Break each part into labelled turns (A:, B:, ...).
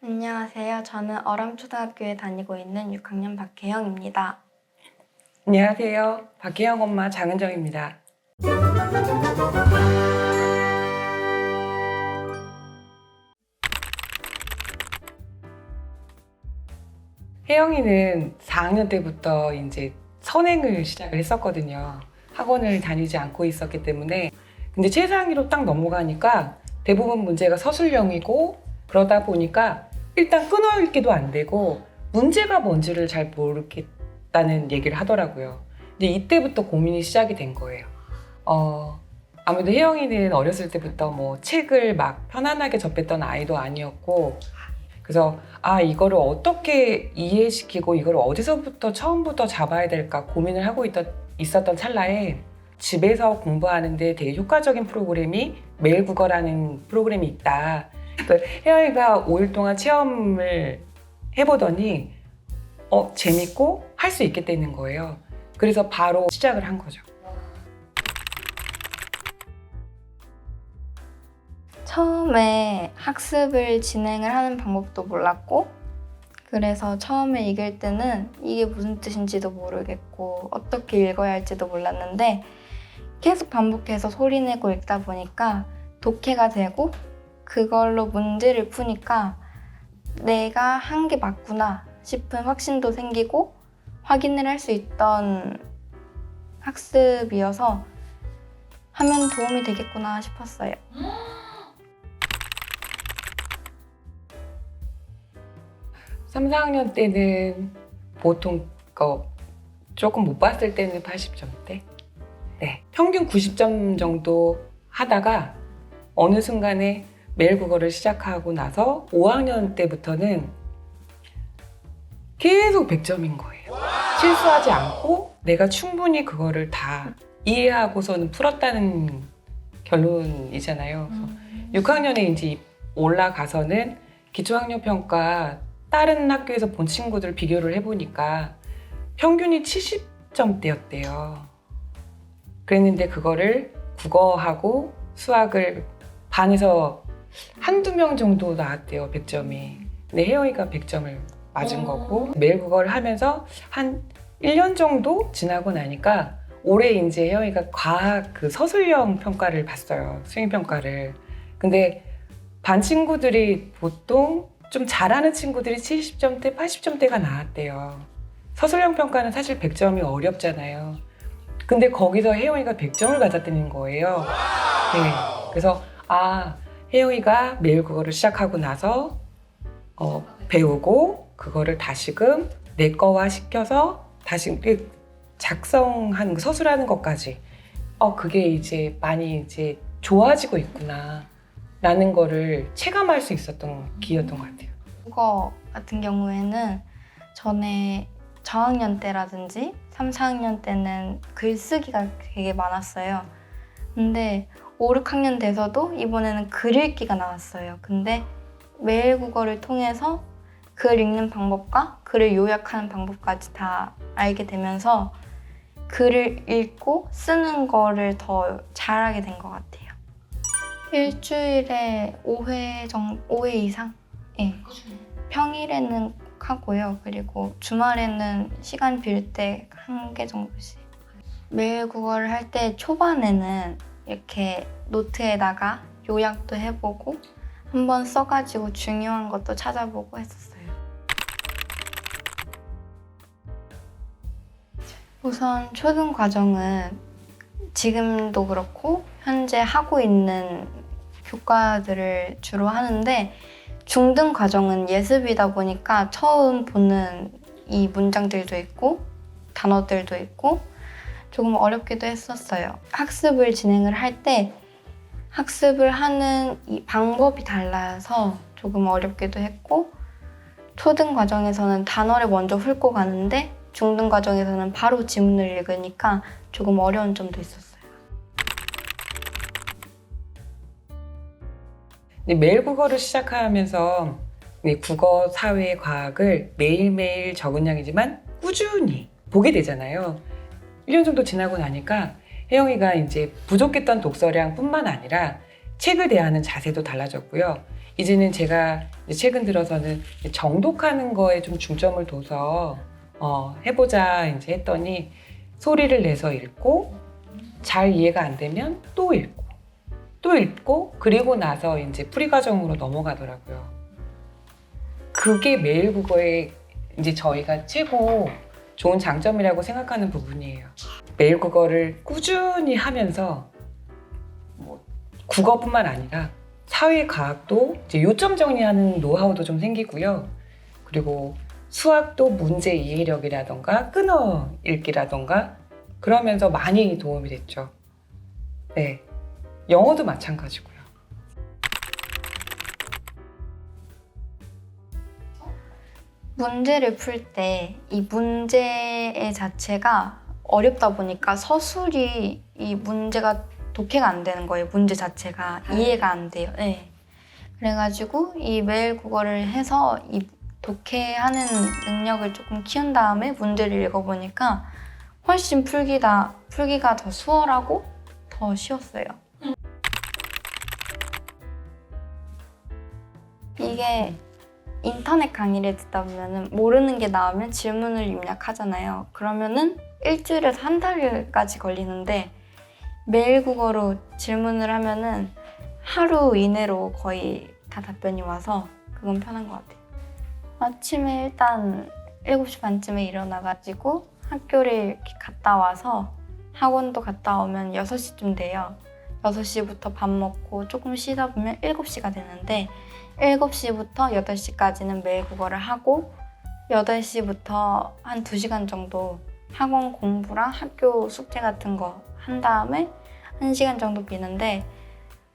A: 안녕하세요. 저는 어람초등학교에 다니고 있는 6학년 박혜영입니다.
B: 안녕하세요. 박혜영 엄마 장은정입니다. 혜영이는 4학년 때부터 이제 선행을 시작을 했었거든요. 학원을 다니지 않고 있었기 때문에. 근데 최상위로 딱 넘어가니까 대부분 문제가 서술형이고 그러다 보니까 일단 끊어 읽기도 안 되고 문제가 뭔지를 잘 모르겠다는 얘기를 하더라고요. 근데 이때부터 고민이 시작이 된 거예요. 어, 아무래도 혜영이는 어렸을 때부터 뭐 책을 막 편안하게 접했던 아이도 아니었고, 그래서 아, 이거를 어떻게 이해시키고 이걸 어디서부터 처음부터 잡아야 될까 고민을 하고 있던, 있었던 찰나에 집에서 공부하는데 되게 효과적인 프로그램이 매일 국어라는 프로그램이 있다. 혜영이가 5일 동안 체험을 해보더니 어, 재밌고 할 수 있겠다는 거예요. 그래서 바로 시작을 한 거죠.
A: 처음에 학습을 진행을 하는 방법도 몰랐고, 그래서 처음에 읽을 때는 이게 무슨 뜻인지도 모르겠고, 어떻게 읽어야 할지도 몰랐는데, 계속 반복해서 소리 내고 읽다 보니까 독해가 되고, 그걸로 문제를 푸니까 내가 한 게 맞구나 싶은 확신도 생기고, 확인을 할 수 있던 학습이어서 하면 도움이 되겠구나 싶었어요.
B: 삼 4학년 때는 보통 거 조금 못 봤을 때는 80점대. 네. 평균 90점 정도 하다가 어느 순간에 매일 국어를 시작하고 나서 5학년 때부터는 계속 100점인 거예요. 실수하지 않고 내가 충분히 그거를 다 이해하고서는 풀었다는 결론이잖아요. 그래서 6학년에 이제 올라가서는 기초학력 평가 다른 학교에서 본 친구들 비교를 해보니까 평균이 70점대였대요. 그랬는데 그거를 국어하고 수학을 반에서 한두 명 정도 나왔대요, 100점이. 근데 혜영이가 100점을 맞은 거고 매일 그걸 하면서 한 1년 정도 지나고 나니까 올해 이제 혜영이가 과학 그 서술형 평가를 봤어요. 수행 평가를. 근데 반 친구들이 보통 좀 잘하는 친구들이 70점대, 80점대가 나왔대요. 서술형 평가는 사실 100점이 어렵잖아요. 근데 거기서 혜영이가 100점을 받았다는 거예요. 네. 그래서 아, 혜영이가 매일 그거를 시작하고 나서 어, 배우고 그거를 다시금 내 거화 시켜서 다시 그 작성한 그 서술하는 것까지 어 그게 이제 많이 이제 좋아지고 있구나 라는 거를 체감할 수 있었던 기회였던 것 같아요.
A: 국어 같은 경우에는 전에 저학년 때라든지 3, 4학년 때는 글쓰기가 되게 많았어요. 근데 5, 6학년 돼서도 이번에는 글 읽기가 나왔어요. 근데 매일 국어를 통해서 글 읽는 방법과 글을 요약하는 방법까지 다 알게 되면서 글을 읽고 쓰는 거를 더 잘하게 된 것 같아요. 일주일에 5회 정 5회 이상? 예. 평일에는 하고요. 그리고 주말에는 시간 빌 때 한 개 정도씩. 매일 국어를 할 때 초반에는 이렇게 노트에다가 요약도 해보고 한번 써가지고 중요한 것도 찾아보고 했었어요. 우선 초등 과정은 지금도 그렇고 현재 하고 있는 교과들을 주로 하는데 중등 과정은 예습이다 보니까 처음 보는 이 문장들도 있고 단어들도 있고 조금 어렵기도 했었어요. 학습을 진행을 할 때 학습을 하는 이 방법이 달라서 조금 어렵기도 했고 초등 과정에서는 단어를 먼저 훑고 가는데 중등 과정에서는 바로 지문을 읽으니까 조금 어려운 점도 있었어요.
B: 근데 매일 국어를 시작하면서 이 국어, 사회, 과학을 매일매일 적은 양이지만 꾸준히 보게 되잖아요. 1년 정도 지나고 나니까 혜영이가 이제 부족했던 독서량뿐만 아니라 책을 대하는 자세도 달라졌고요. 이제는 제가 최근 들어서는 정독하는 거에 좀 중점을 둬서 어, 해보자 이제 했더니 소리를 내서 읽고 잘 이해가 안 되면 또 읽고 또 읽고 그리고 나서 이제 풀이 과정으로 넘어가더라고요. 그게 매일 국어의 이제 저희가 최고 좋은 장점이라고 생각하는 부분이에요. 매일 국어를 꾸준히 하면서 뭐 국어뿐만 아니라 사회과학도 요점 정리하는 노하우도 좀 생기고요. 그리고 수학도 문제 이해력이라던가 끊어 읽기라던가 그러면서 많이 도움이 됐죠. 네. 영어도 마찬가지고요.
A: 문제를 풀 때 이 문제의 자체가 어렵다 보니까 서술이 이 문제가 독해가 안 되는 거예요. 문제 자체가 이해가 안 돼요. 네. 그래가지고 이 매일 국어를 해서 이 독해하는 능력을 조금 키운 다음에 문제를 읽어보니까 훨씬 풀기다 풀기가 더 수월하고 더 쉬웠어요. 이게 인터넷 강의를 듣다 보면은 모르는 게 나오면 질문을 입력하잖아요. 그러면은 일주일에서 한 달까지 걸리는데 매일 국어로 질문을 하면은 하루 이내로 거의 다 답변이 와서 그건 편한 것 같아요. 아침에 일단 7시 반쯤에 일어나가지고 학교를 이렇게 갔다 와서 학원도 갔다 오면 6시쯤 돼요. 6시부터 밥 먹고 조금 쉬다 보면 7시가 되는데 7시부터 8시까지는 매일 국어를 하고 8시부터 한 2시간 정도 학원 공부랑 학교 숙제 같은 거 한 다음에 1시간 정도 비는데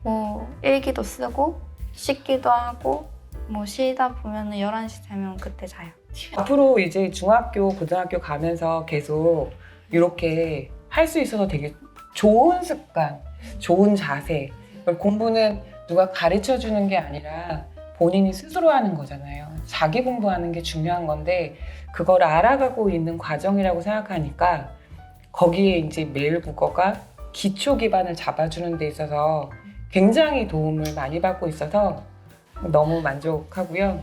A: 뭐 일기도 쓰고 씻기도 하고 뭐 쉬다 보면 11시 되면 그때 자요.
B: 앞으로 이제 중학교, 고등학교 가면서 계속 이렇게 할 수 있어서 되게 좋은 습관, 좋은 자세. 공부는 누가 가르쳐 주는 게 아니라 본인이 스스로 하는 거잖아요. 자기 공부하는 게 중요한 건데 그걸 알아가고 있는 과정이라고 생각하니까 거기에 이제 매일 국어가 기초 기반을 잡아주는 데 있어서 굉장히 도움을 많이 받고 있어서 너무 만족하고요.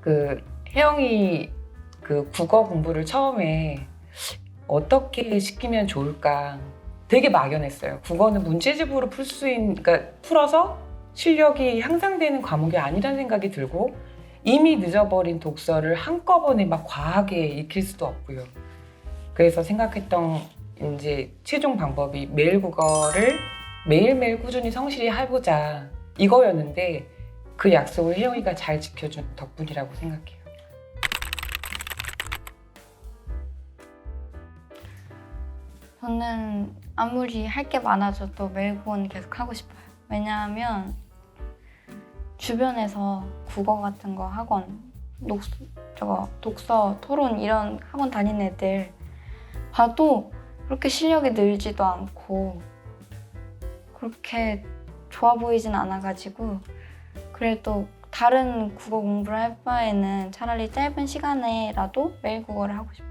B: 그 혜영이 그 국어 공부를 처음에 어떻게 시키면 좋을까 되게 막연했어요. 국어는 문제집으로 풀 수 있는, 그러니까 풀어서 실력이 향상되는 과목이 아니라는 생각이 들고 이미 늦어버린 독서를 한꺼번에 막 과하게 익힐 수도 없고요. 그래서 생각했던 이제 최종 방법이 매일 국어를 매일매일 꾸준히 성실히 해보자 이거였는데 그 약속을 혜영이가 잘 지켜준 덕분이라고 생각해요.
A: 저는 아무리 할 게 많아져도 매일 국어는 계속 하고 싶어요. 왜냐하면 주변에서 국어 같은 거 학원, 녹, 저거 독서, 토론 이런 학원 다니는 애들 봐도 그렇게 실력이 늘지도 않고 그렇게 좋아 보이진 않아가지고 그래도 다른 국어 공부를 할 바에는 차라리 짧은 시간에라도 매일 국어를 하고 싶어요.